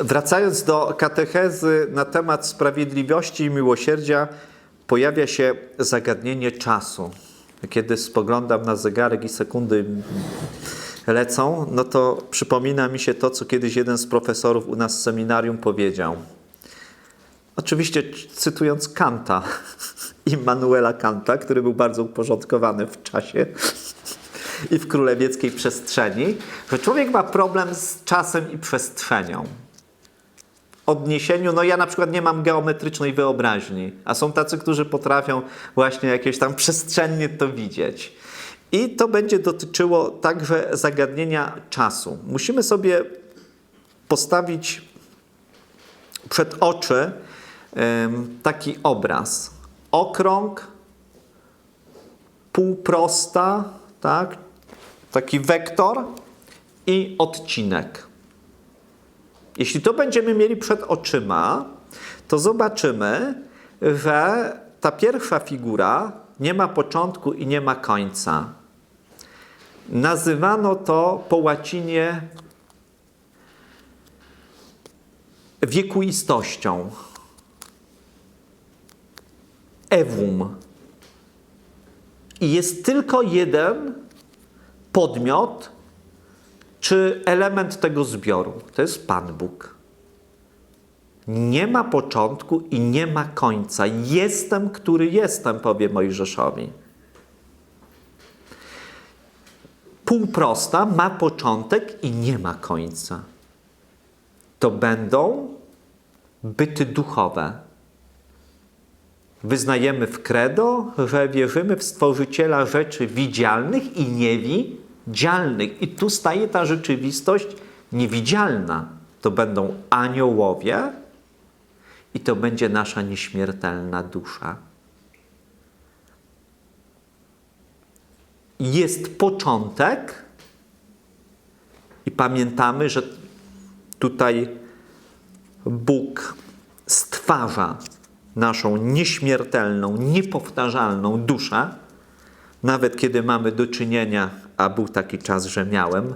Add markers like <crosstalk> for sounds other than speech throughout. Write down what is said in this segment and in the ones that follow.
Wracając do katechezy na temat sprawiedliwości i miłosierdzia, pojawia się zagadnienie czasu. Kiedy spoglądam na zegarek i sekundy lecą, no to przypomina mi się to, co kiedyś jeden z profesorów u nas w seminarium powiedział. Oczywiście cytując Kanta, <laughs> Immanuela Kanta, który był bardzo uporządkowany w czasie i w królewieckiej przestrzeni, że człowiek ma problem z czasem i przestrzenią. Odniesieniu, no ja na przykład nie mam geometrycznej wyobraźni, a są tacy, którzy potrafią właśnie jakieś tam przestrzennie to widzieć. I to będzie dotyczyło także zagadnienia czasu. Musimy sobie postawić przed oczy taki obraz. Okrąg, półprosta, tak? taki wektor i odcinek. Jeśli to będziemy mieli przed oczyma, to zobaczymy, że ta pierwsza figura nie ma początku i nie ma końca. Nazywano to po łacinie wiekuistością. Ewum. I jest tylko jeden podmiot czy element tego zbioru. To jest Pan Bóg. Nie ma początku i nie ma końca. Jestem, który jestem, powie Mojżeszowi. Półprosta ma początek i nie ma końca. To będą byty duchowe. Wyznajemy w credo, że wierzymy w Stworzyciela rzeczy widzialnych i niewidzialnych. I tu staje ta rzeczywistość niewidzialna. To będą aniołowie i to będzie nasza nieśmiertelna dusza. Jest początek i pamiętamy, że tutaj Bóg stwarza naszą nieśmiertelną, niepowtarzalną duszę, nawet kiedy mamy do czynienia, a był taki czas, że miałem,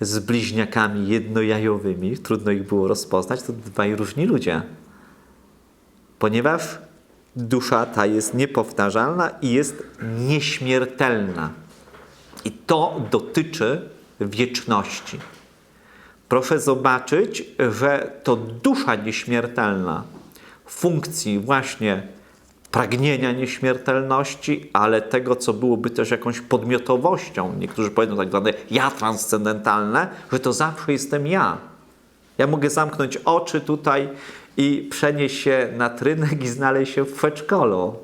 z bliźniakami jednojajowymi, trudno ich było rozpoznać, to dwaj różni ludzie. Ponieważ dusza ta jest niepowtarzalna i jest nieśmiertelna. I to dotyczy wieczności. Proszę zobaczyć, że to dusza nieśmiertelna funkcji właśnie pragnienia nieśmiertelności, ale tego, co byłoby też jakąś podmiotowością. Niektórzy powiedzą tak zwane ja transcendentalne, że to zawsze jestem ja. Ja mogę zamknąć oczy tutaj i przenieść się na trynek i znaleźć się w przedszkolu.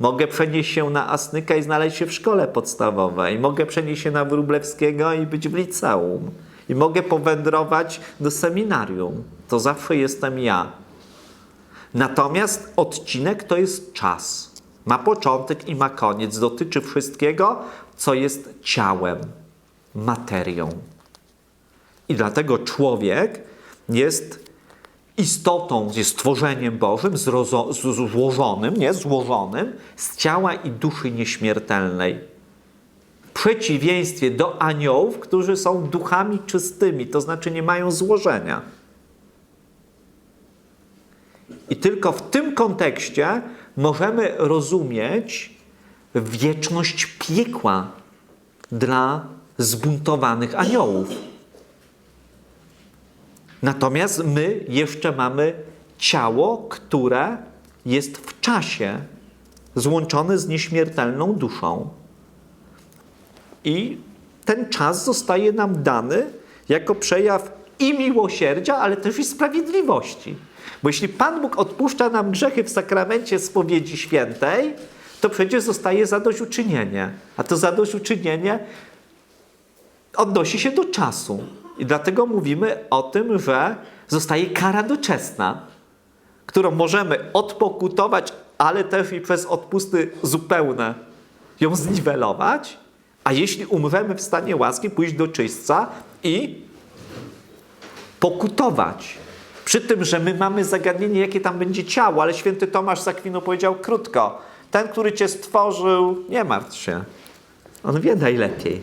Mogę przenieść się na Asnyka i znaleźć się w szkole podstawowej. Mogę przenieść się na Wróblewskiego i być w liceum. I mogę powędrować do seminarium. To zawsze jestem ja. Natomiast odcinek to jest czas. Ma początek i ma koniec. Dotyczy wszystkiego, co jest ciałem, materią. I dlatego człowiek jest istotą, jest stworzeniem Bożym, złożonym, nie złożonym z ciała i duszy nieśmiertelnej. W przeciwieństwie do aniołów, którzy są duchami czystymi, to znaczy nie mają złożenia. I tylko w tym kontekście możemy rozumieć wieczność piekła dla zbuntowanych aniołów. Natomiast my jeszcze mamy ciało, które jest w czasie złączone z nieśmiertelną duszą. I ten czas zostaje nam dany jako przejaw i miłosierdzia, ale też i sprawiedliwości. Bo jeśli Pan Bóg odpuszcza nam grzechy w sakramencie spowiedzi świętej, to przecież zostaje zadośćuczynienie. A to zadośćuczynienie odnosi się do czasu. I dlatego mówimy o tym, że zostaje kara doczesna, którą możemy odpokutować, ale też i przez odpusty zupełne ją zniwelować. A jeśli umrzemy w stanie łaski, pójść do czyśćca i pokutować. Przy tym, że my mamy zagadnienie, jakie tam będzie ciało, ale święty Tomasz z Akwinu powiedział krótko: Ten, który cię stworzył, nie martw się. On wie najlepiej,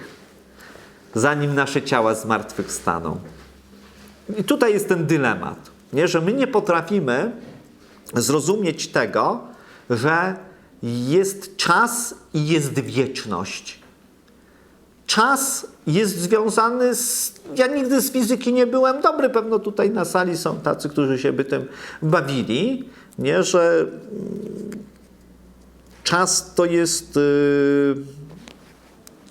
zanim nasze ciała zmartwychwstaną. I tutaj jest ten dylemat, nie? że my nie potrafimy zrozumieć tego, że jest czas i jest wieczność. Czas jest związany z. Ja nigdy z fizyki nie byłem dobry, pewno tutaj na sali są tacy, którzy się by tym bawili, nie? że mm, czas to jest y,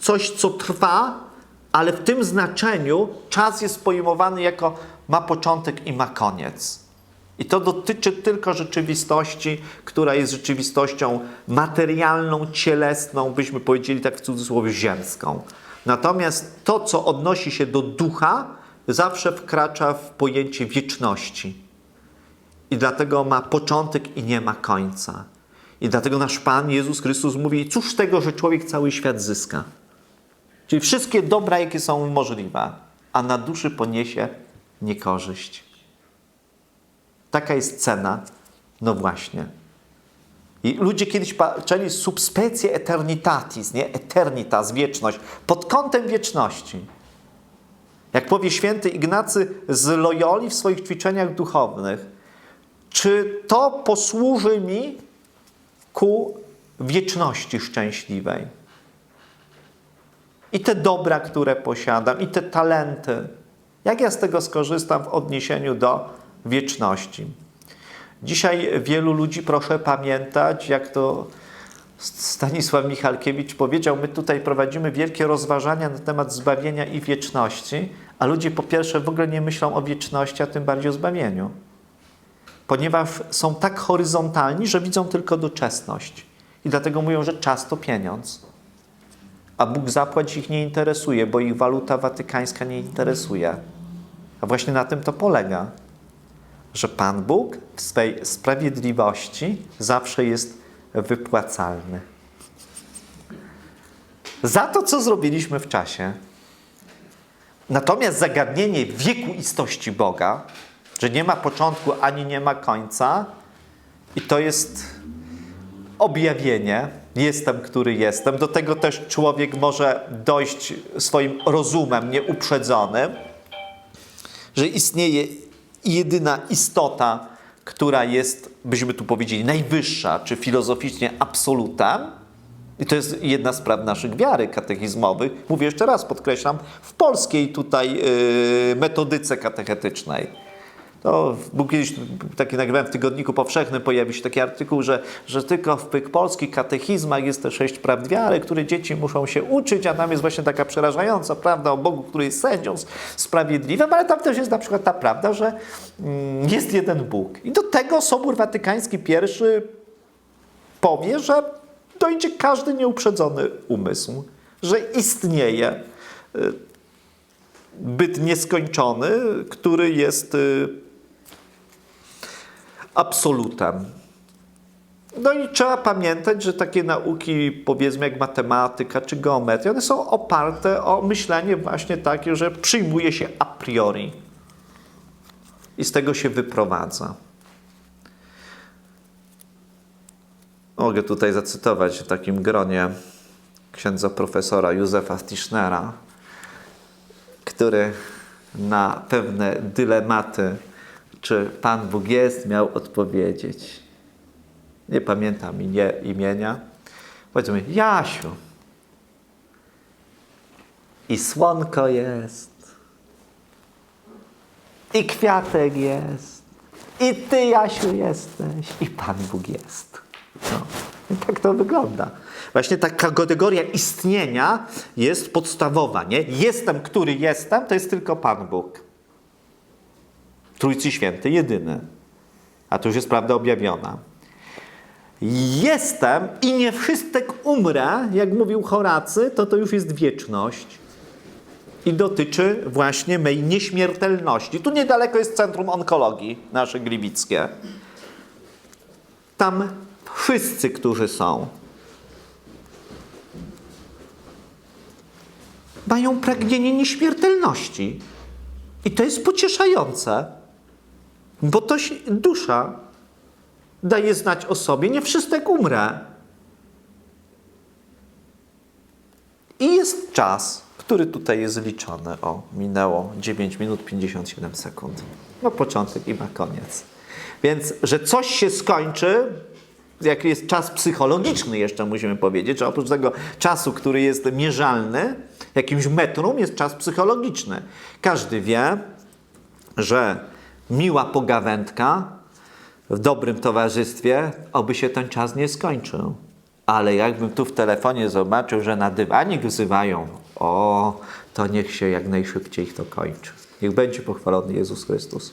coś, co trwa, ale w tym znaczeniu czas jest pojmowany jako ma początek i ma koniec. I to dotyczy tylko rzeczywistości, która jest rzeczywistością materialną, cielesną, byśmy powiedzieli tak w cudzysłowie ziemską. Natomiast to, co odnosi się do ducha, zawsze wkracza w pojęcie wieczności. I dlatego ma początek i nie ma końca. I dlatego nasz Pan Jezus Chrystus mówi: Cóż tego, że człowiek cały świat zyska? Czyli wszystkie dobra, jakie są możliwe, a na duszy poniesie niekorzyść. Taka jest cena. No właśnie. I ludzie kiedyś patrzyli subspecie eternitatis, nie? Eternitas, wieczność, pod kątem wieczności. Jak powie święty Ignacy z Loyoli w swoich ćwiczeniach duchownych, czy to posłuży mi ku wieczności szczęśliwej? I te dobra, które posiadam, i te talenty, jak ja z tego skorzystam w odniesieniu do wieczności? Dzisiaj wielu ludzi, proszę pamiętać, jak to Stanisław Michalkiewicz powiedział, my tutaj prowadzimy wielkie rozważania na temat zbawienia i wieczności, a ludzie po pierwsze w ogóle nie myślą o wieczności, a tym bardziej o zbawieniu. Ponieważ są tak horyzontalni, że widzą tylko doczesność. I dlatego mówią, że czas to pieniądz. A Bóg zapłać ich nie interesuje, bo ich waluta watykańska nie interesuje. A właśnie na tym to polega że Pan Bóg w swej sprawiedliwości zawsze jest wypłacalny. Za to, co zrobiliśmy w czasie. Natomiast zagadnienie wieku istości Boga, że nie ma początku ani nie ma końca, i to jest objawienie, jestem, który jestem. Do tego też człowiek może dojść swoim rozumem nieuprzedzonym, że istnieje jedyna istota, która jest, byśmy tu powiedzieli, najwyższa, czy filozoficznie absolutem. I to jest jedna z praw naszych wiary katechizmowych. Mówię jeszcze raz, podkreślam, w polskiej tutaj yy, metodyce katechetycznej. To był kiedyś taki nagrałem w Tygodniku Powszechnym, pojawił się taki artykuł, że, że tylko w polskich katechizmach jest te sześć prawd wiary, które dzieci muszą się uczyć, a tam jest właśnie taka przerażająca prawda o Bogu, który jest sędzią sprawiedliwym, ale tam też jest na przykład ta prawda, że mm, jest jeden Bóg. I do tego Sobór Watykański I powie, że dojdzie każdy nieuprzedzony umysł, że istnieje y, byt nieskończony, który jest y, absolutem. No i trzeba pamiętać, że takie nauki, powiedzmy jak matematyka czy geometria, one są oparte o myślenie właśnie takie, że przyjmuje się a priori i z tego się wyprowadza. Mogę tutaj zacytować w takim gronie księdza profesora Józefa Tischnera, który na pewne dylematy czy Pan Bóg jest, miał odpowiedzieć. Nie pamiętam imię, imienia. Powiedzmy, Jasiu. I słonko jest. I kwiatek jest. I ty, Jasiu, jesteś. I Pan Bóg jest. No. I tak to wygląda. Właśnie taka kategoria istnienia jest podstawowa. Nie? Jestem, który jestem, to jest tylko Pan Bóg. Trójcy Święty jedyny. A to już jest prawda objawiona. Jestem i nie wszystek umrę, jak mówił Horacy, to to już jest wieczność. I dotyczy właśnie mej nieśmiertelności. Tu niedaleko jest Centrum Onkologii nasze gliwickie. Tam wszyscy, którzy są, mają pragnienie nieśmiertelności. I to jest pocieszające. Bo to się, dusza daje znać o sobie, nie wszystek umrę. I jest czas. który tutaj jest liczony. O, minęło 9 minut 57 sekund. No początek i ma koniec. Więc, że coś się skończy, jak jest czas psychologiczny jeszcze musimy powiedzieć, że oprócz tego czasu, który jest mierzalny, jakimś metrum, jest czas psychologiczny. Każdy wie, że miła pogawędka w dobrym towarzystwie, oby się ten czas nie skończył. Ale jakbym tu w telefonie zobaczył, że na dywanik wzywają, o, to niech się jak najszybciej to kończy. Niech będzie pochwalony Jezus Chrystus.